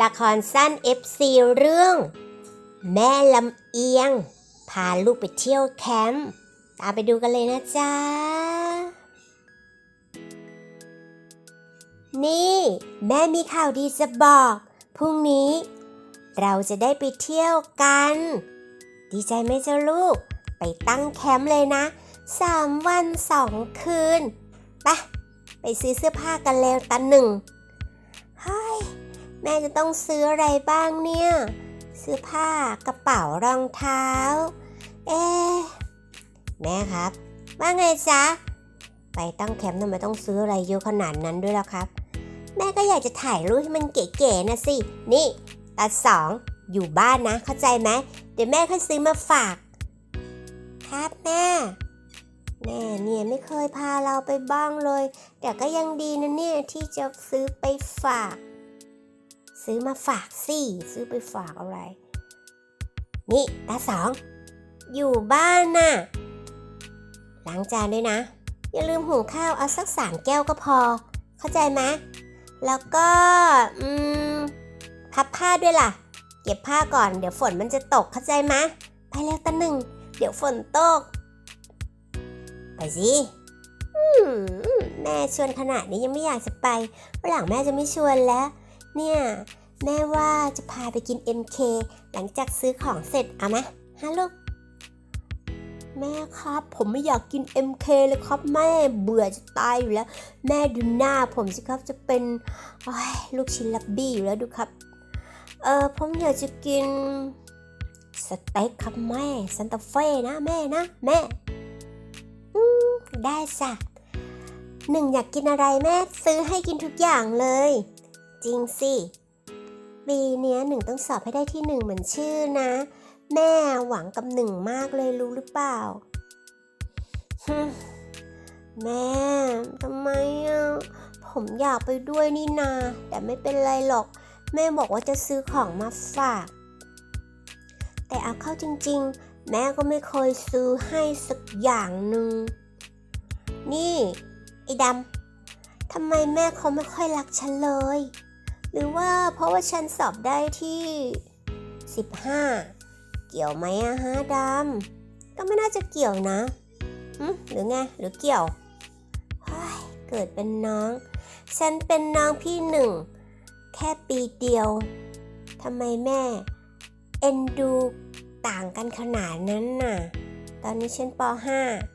ละครสั้น FC เรื่อง แม่ลำเอียง พาลูกไปเที่ยวแคมป์ตามไปดูกันเลยนะจ๊ะ นี่ แม่มีข่าวดีจะบอก พรุ่งนี้ เราจะได้ไปเที่ยวกัน ดีใจไหมเจ้าลูก ไปตั้งแคมป์เลยนะสามวันสองคืน ไป ไปซื้อเสื้อผ้ากันแล้วตันหนึ่งเฮ้ย แม่จะต้องซื้ออะไรบ้างเนี่ยเสื้อผ้ากระเป๋ารองเท้า เอ๊ะแม่ครับ ว่าไงจ๊ะ ไปตั้งแคมป์ทำไมต้องซื้ออะไรเยอะขนาดนั้นด้วยล่ะครับ แม่ก็อยากจะถ่ายรูปให้มันเก๋ๆนะสิ นี่ตาสองอยู่บ้านนะ เข้าใจไหม เดี๋ยวแม่ค่อยซื้อมาฝาก ครับแม่ แม่เนี่ยไม่เคยพาเราไปบ้างเลย แต่ก็ยังดีนะเนี่ยที่จะซื้อไปฝาก ซื้อมาฝากสิ ซื้อไปฝากอะไร นี่ตาสอง อยู่บ้านน่ะ ล้างจานด้วยนะ อย่าลืมหุงข้าวเอาสักสามแก้วก็พอ เข้าใจไหมแล้วก็อืมพับผ้าด้วยล่ะ เก็บผ้าก่อน เดี๋ยวฝนมันจะตกเข้าใจไหมไปแล้วตาหนึ่ง เดี๋ยวฝนตก ไปสิแม่ชวนขนาดนี้ยังไม่อยากจะไปวันหลังแม่จะไม่ชวนแล้ว เนี่ย แม่ว่าจะพาไปกิน MK หลังจากซื้อของเสร็จเอาไหมฮะลูก แม่ครับ ผมไม่อยากกิน MK เลยครับแม่เบื่อจะตายอยู่แล้ว แม่ดูหน้าผมสิครับจะเป็นลูกชิ้นลับบี้อยู่แล้วดูครับ เออผมอยากจะกินสเต็กครับแม่ซันตาเฟ่นะแม่นะแม่อืมได้จ้ะหนึ่งอยากกินอะไรแม่ซื้อให้กินทุกอย่างเลย จริงสิปีเนี้ยหนึ่งต้องสอบให้ได้ที่หนึ่งเหมือนชื่อนะ แม่หวังกับหนึ่งมากเลยรู้หรือเปล่าแม่ทำไมอะผมอยากไปด้วยนี่นา แต่ไม่เป็นไรหรอก แม่บอกว่าจะซื้อของมาฝาก แต่เอาเข้าจริง ๆ แม่ก็ไม่เคยซื้อให้สักอย่างหนึ่งนี่ไอ้ดำทำไมแม่เขาไม่ค่อยรักฉันเลย หรือว่าเพราะว่าฉันสอบได้ที่ 15 เกี่ยวไหมอะฮะดำก็ไม่น่าจะเกี่ยวนะหรือไงหรือเกี่ยวเฮ้ยเกิดเป็นน้อง ฉันเป็นน้องพี่หนึ่ง แค่ปีเดียวทำไมแม่ เอ็นดูต่างกันขนาดนั้นน่ะ ตอนนี้ฉันป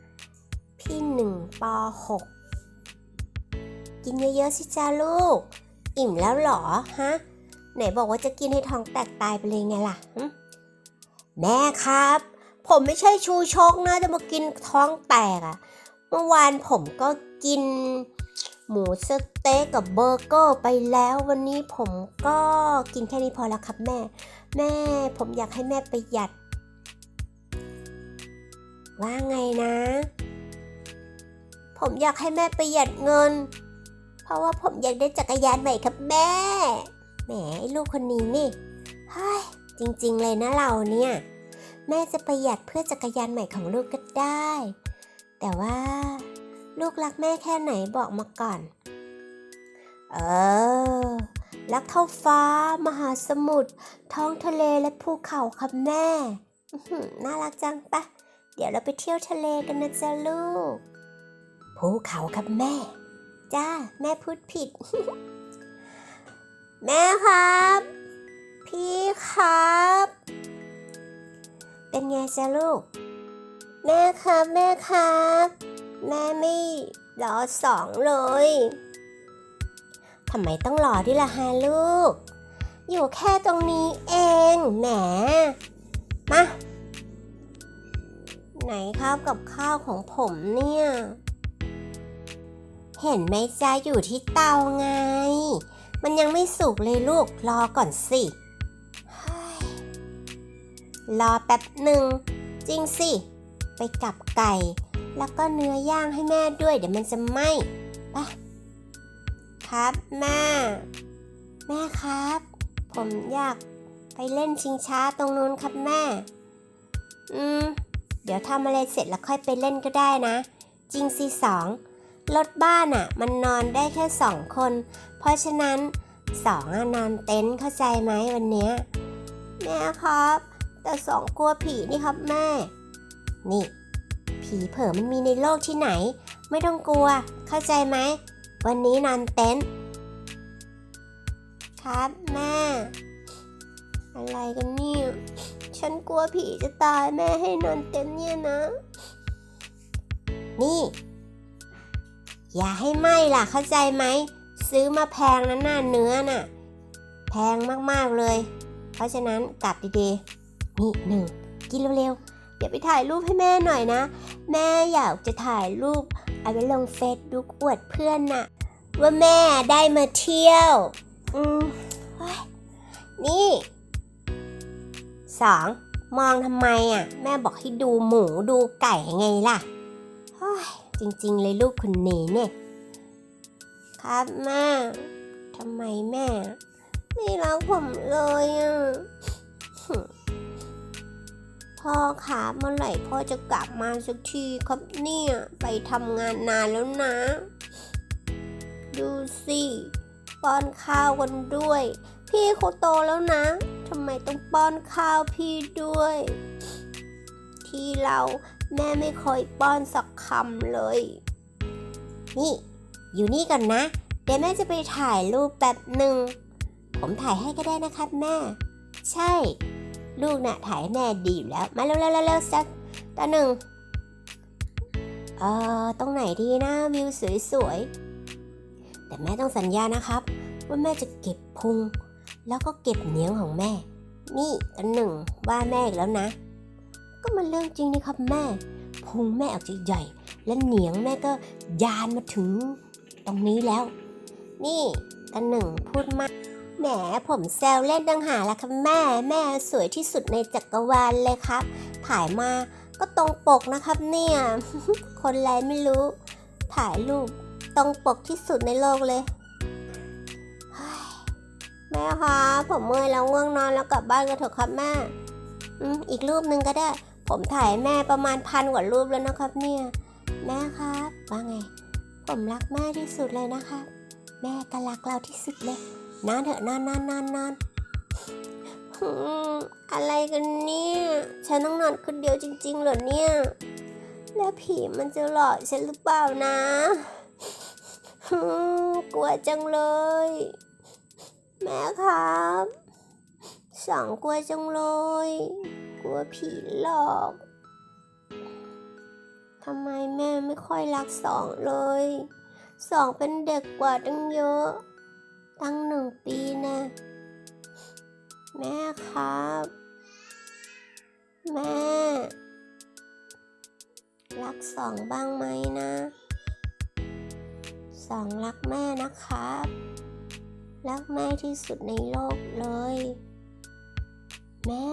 .5 พี่หนึ่งป .6 กินเยอะๆสิจ้าลูก อิ่มแล้วหรอฮะไหนบอกว่าจะกินให้ท้องแตกตายไปเลยไงล่ะแม่ครับ ผมไม่ใช่ชูชกนะจะมากินท้องแตกอะเมื่อวานผมก็กิน หมูสเต๊กกับเบอร์เกอร์ไปแล้ววันนี้ผมก็กินแค่นี้พอแล้วครับแม่ แม่ผมอยากให้แม่ประหยัด ว่าไงนะ ผมอยากให้แม่ประหยัดเงิน ราะว่าผมอยากได้จักรยานใหม่ครับแม่ แหมไอ้ลูกคนนี้นี่เฮ้ยจริงๆเลยนะเราเนี่ย แม่จะประหยัดเพื่อจักรยานใหม่ของลูกก็ได้ แต่ว่า ลูกรักแม่แค่ไหนบอกมาก่อน เออ รักเท่าฟ้า มหาสมุทรท้องทะเลและภูเขาครับแม่อื้อหือน่ารักจังปะ เดี๋ยวเราไปเที่ยวทะเลกันนะจ๊ะลูก ภูเขาครับแม่ จ้า แม่พูดผิด แม่ครับ พี่ครับ เป็นไงจ๊ะลูก แม่ครับแม่ครับ แม่ไม่รอสองเลยทำไมต้องรอด้วยล่ะฮะลูก อยู่แค่ตรงนี้เองแหม มา ไหนครับกับข้าวของผมเนี่ย เห็นไหมจ๊ะอยู่ที่เตาไง มันยังไม่สุกเลยลูกรอก่อนสิรอแป๊บหนึ่ง จริงสิ ไปกับไก่ แล้วก็เนื้อย่างให้แม่ด้วย เดี๋ยวมันจะไหม้ไปครับแม่ แม่ครับ ผมอยากไปเล่นชิงช้าตรงนู้นครับแม่ อืม เดี๋ยวทำอะไรเสร็จแล้วค่อยไปเล่นก็ได้นะ จริงสิสอง รถบ้านอะ่ะ มันนอนได้แค่สองคน เพราะฉะนั้นสองอนอนเต็นท์เข้าใจไหมวันเนี้ยแม่ครับ แต่สองกลัวผีนี่ครับแม่ นี่ ผีเผอมันมีในโลกที่ไหน ไม่ต้องกลัว เข้าใจไหม วันนี้นอนเต็นท์ครับแม่ อะไรกันนี่ ฉันกลัวผีจะตายแม่ให้นอนเต็นท์เนี่ยนะ นี่ อย่าให้ไหม้ล่ะเข้าใจไหม ซื้อมาแพงนะหน้าเนื้อน่ะ แพงมากๆเลย เพราะฉะนั้นกลับดีๆ นี่หนึ่งกินเร็วๆเดี๋ยวไปถ่ายรูปให้แม่หน่อยนะ แม่อยากจะถ่ายรูปเอาไว้ลงเฟซบุ๊กอวดเพื่อนน่ะ ว่าแม่ได้มาเที่ยว อืมนี่สองมองทำไมอะ แม่บอกให้ดูหมูดูไก่ไงล่ะเฮ้ย จริงๆ เลยลูกคนนี้เนี่ย ครับแม่ทำไมแม่ ไม่รักผมเลยอะพ่อขาเมื่อไหร่พ่อจะกลับมาสักทีครับเนี่ย ไปทำงานนานแล้วนะ ดูสิป้อนข้าวกันด้วย พี่เขาโตแล้วนะทำไมต้องป้อนข้าวพี่ด้วย ที่เราแม่ไม่เคยป้อนสัก คำเลย นี่ อยู่นี่ก่อนนะ เดี๋ยวแม่จะไปถ่ายรูปแป๊บหนึ่ง ผมถ่ายให้ก็ได้นะครับแม่ ใช่ ลูกน่ะถ่ายแม่ดีอยู่แล้ว มาเร็วๆๆๆสักตาหนึ่งเอ่อ ตรงไหนดีนะวิวสวยๆ แต่แม่ต้องสัญญานะครับ ว่าแม่จะเก็บพุง แล้วก็เก็บเนียงของแม่ นี่ตาหนึ่งว่าแม่อีกแล้วนะ ก็มันเรื่องจริงนี่ครับแม่ พุงแม่ออกจะใหญ่ และเหนียงแม่ก็ยานมาถึงตรงนี้แล้ว นี่ตาหนึ่งพูดมากแหมผมแซวเล่นดังหาละครับแม่แม่สวยที่สุดในจักรวาลเลยครับ ถ่ายมาก็ตรงปกนะครับเนี่ย คนไรไม่รู้ ถ่ายรูปตรงปกที่สุดในโลกเลยแม่ครับผมเมื่อยแล้วง่วงนอนแล้วกลับบ้านกันเถอะครับแม่อืมอีกรูปหนึ่งก็ได้ ผมถ่ายแม่ประมาณพันกว่ารูปแล้วนะครับเนี่ย แม่ครับ ว่าไง ผมรักแม่ที่สุดเลยนะคะแม่ก็รักเราที่สุดเลยนอนเถอะนอนนอนนอนนอนอะไรกันเนี่ย ฉันต้องนอนคนเดียวจริงๆเหรอเนี่ย แล้วผีมันจะหลอกฉันหรือเปล่านะกลัวจังเลย แม่ครับสองกลัวจังเลย กลัวผีหลอกำไมแม่ไม่ค่อยรักสองเลย สองเป็นเด็กกว่าตั้งเยอะ ตั้งหนึ่งปีนะ แม่ครับ แม่ รักสองบ้างไหมนะ สองรักแม่นะครับ รักแม่ที่สุดในโลกเลย แม่